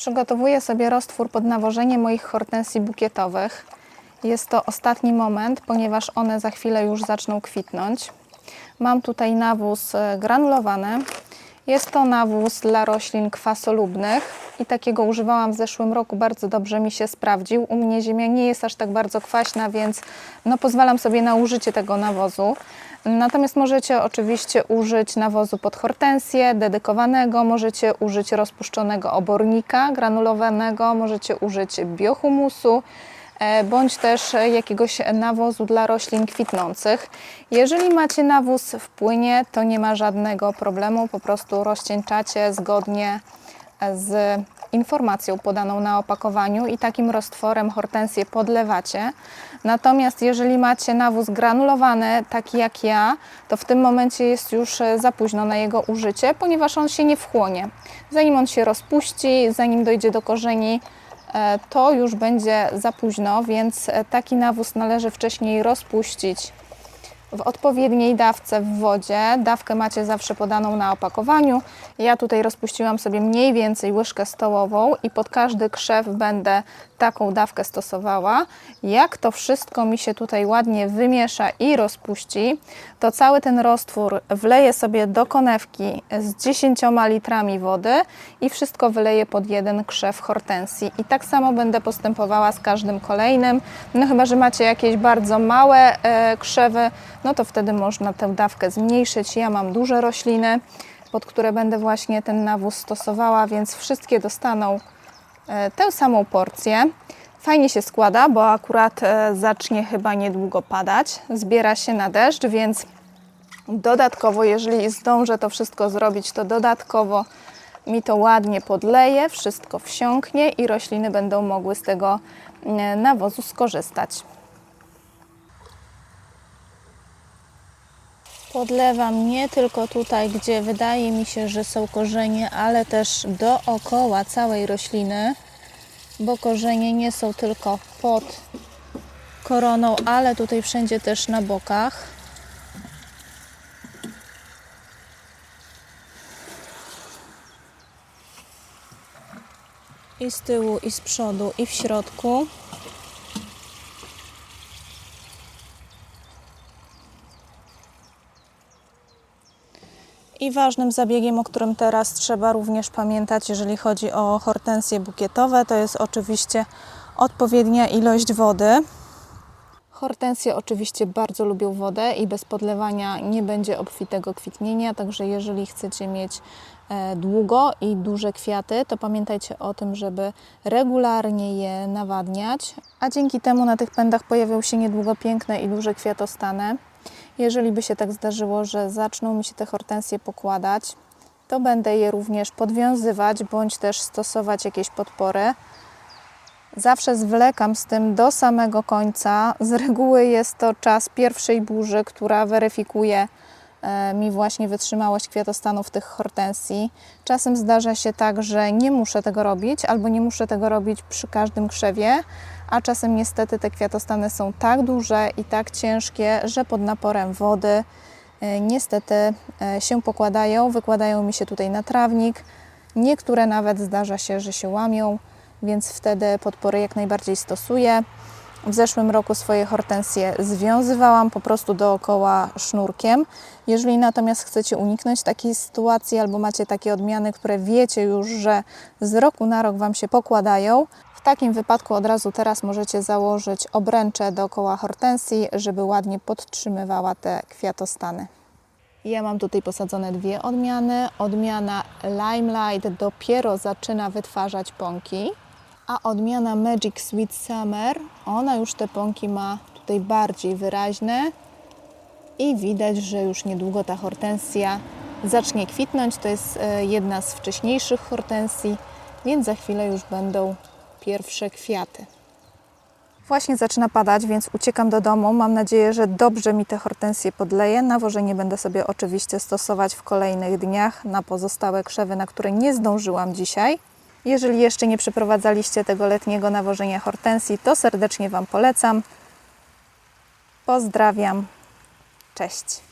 Przygotowuję sobie roztwór pod nawożenie moich hortensji bukietowych. Jest to ostatni moment, ponieważ one za chwilę już zaczną kwitnąć. Mam tutaj nawóz e, granulowany. Jest to nawóz dla roślin kwasolubnych i takiego używałam w zeszłym roku, bardzo dobrze mi się sprawdził. U mnie ziemia nie jest aż tak bardzo kwaśna, więc no, pozwalam sobie na użycie tego nawozu. Natomiast możecie oczywiście użyć nawozu pod hortensję, dedykowanego, możecie użyć rozpuszczonego obornika granulowanego, możecie użyć biohumusu e, bądź też jakiegoś nawozu dla roślin kwitnących. Jeżeli macie nawóz w płynie, to nie ma żadnego problemu, po prostu rozcieńczacie zgodnie z informacją podaną na opakowaniu i takim roztworem hortensję podlewacie. Natomiast jeżeli macie nawóz granulowany, taki jak ja, to w tym momencie jest już e, za późno na jego użycie, ponieważ on się nie wchłonie. Zanim on się rozpuści, zanim dojdzie do korzeni, e, to już będzie za późno, więc e, taki nawóz należy wcześniej rozpuścić w odpowiedniej dawce w wodzie. Dawkę macie zawsze podaną na opakowaniu. Ja tutaj rozpuściłam sobie mniej więcej łyżkę stołową i pod każdy krzew będę taką dawkę stosowała. Jak to wszystko mi się tutaj ładnie wymiesza i rozpuści, to cały ten roztwór wleję sobie do konewki z 10 litrami wody i wszystko wyleję pod jeden krzew hortensji. I tak samo będę postępowała z każdym kolejnym. No chyba, że macie jakieś bardzo małe e, krzewy, no to wtedy można tę dawkę zmniejszyć. Ja mam duże rośliny, pod które będę właśnie ten nawóz stosowała, więc wszystkie dostaną e, tę samą porcję. Fajnie się składa, bo akurat e, zacznie chyba niedługo padać. Zbiera się na deszcz, więc dodatkowo, jeżeli zdążę to wszystko zrobić, to dodatkowo mi to ładnie podleje, wszystko wsiąknie i rośliny będą mogły z tego e, nawozu skorzystać. Podlewam nie tylko tutaj, gdzie wydaje mi się, że są korzenie, ale też dookoła całej rośliny, bo korzenie nie są tylko pod koroną, ale tutaj wszędzie też na bokach. I z tyłu, i z przodu, i w środku. I ważnym zabiegiem, o którym teraz trzeba również pamiętać, jeżeli chodzi o hortensje bukietowe, to jest oczywiście odpowiednia ilość wody. Hortensje oczywiście bardzo lubią wodę i bez podlewania nie będzie obfitego kwitnienia, także jeżeli chcecie mieć e, długo i duże kwiaty, to pamiętajcie o tym, żeby regularnie je nawadniać, a dzięki temu na tych pędach pojawią się niedługo piękne i duże kwiatostany. Jeżeli by się tak zdarzyło, że zaczną mi się te hortensje pokładać, to będę je również podwiązywać bądź też stosować jakieś podpory. Zawsze zwlekam z tym do samego końca. Z reguły jest to czas pierwszej burzy, która weryfikuje mi właśnie wytrzymałość kwiatostanów tych hortensji. Czasem zdarza się tak, że nie muszę tego robić albo nie muszę tego robić przy każdym krzewie, a czasem niestety te kwiatostany są tak duże i tak ciężkie, że pod naporem wody e, niestety e, się pokładają, wykładają mi się tutaj na trawnik. Niektóre nawet zdarza się, że się łamią, więc wtedy podpory jak najbardziej stosuję. W zeszłym roku swoje hortensje związywałam po prostu dookoła sznurkiem. Jeżeli natomiast chcecie uniknąć takiej sytuacji albo macie takie odmiany, które wiecie już, że z roku na rok Wam się pokładają, w takim wypadku od razu teraz możecie założyć obręcze dookoła hortensji, żeby ładnie podtrzymywała te kwiatostany. Ja mam tutaj posadzone dwie odmiany. Odmiana Limelight dopiero zaczyna wytwarzać pąki, a odmiana Magic Sweet Summer, ona już te pąki ma tutaj bardziej wyraźne i widać, że już niedługo ta hortensja zacznie kwitnąć. To jest e, jedna z wcześniejszych hortensji, więc za chwilę już będą pierwsze kwiaty. Właśnie zaczyna padać, więc uciekam do domu. Mam nadzieję, że dobrze mi te hortensje podleje. Nawożenie będę sobie oczywiście stosować w kolejnych dniach na pozostałe krzewy, na które nie zdążyłam dzisiaj. Jeżeli jeszcze nie przeprowadzaliście tego letniego nawożenia hortensji, to serdecznie Wam polecam. Pozdrawiam. Cześć.